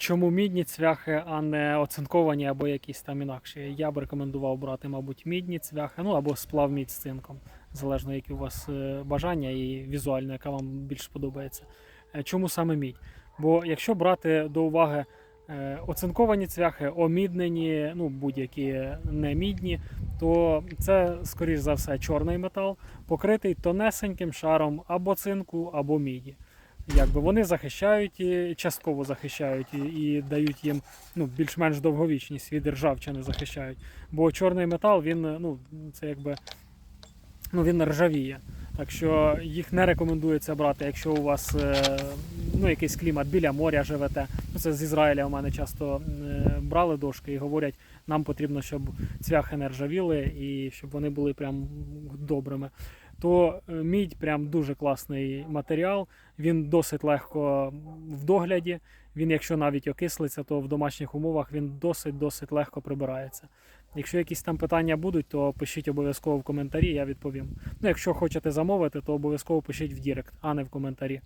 чому мідні цвяхи, а не оцинковані або якісь там інакші? Я б рекомендував брати, мабуть, мідні цвяхи, ну або сплав мідь з цинком, залежно які у вас е, бажання і візуально, яка вам більш подобається. Е, Чому саме мідь? Бо якщо брати до уваги е, оцинковані цвяхи, оміднені, ну будь-які не мідні, то це, скоріш за все, чорний метал, покритий тонесеньким шаром або цинку, або міді. Якби вони захищають і частково захищають і, і дають їм ну, більш-менш довговічність від ржавчини захищають. Бо чорний метал, він ну, це якби ну, він ржавіє. Так що їх не рекомендується брати, якщо у вас е, ну, якийсь клімат біля моря живете. Ну, це з Ізраїля у мене часто е, брали дошки і говорять, нам потрібно, щоб цвяхи не ржавіли і щоб вони були прям добрими. То е, мідь прям дуже класний матеріал. Він досить легко в догляді. Він, якщо навіть окислиться, то в домашніх умовах він досить-досить легко прибирається. Якщо якісь там питання будуть, то пишіть обов'язково в коментарі, я відповім. Ну, якщо хочете замовити, то обов'язково пишіть в Дірект, а не в коментарі.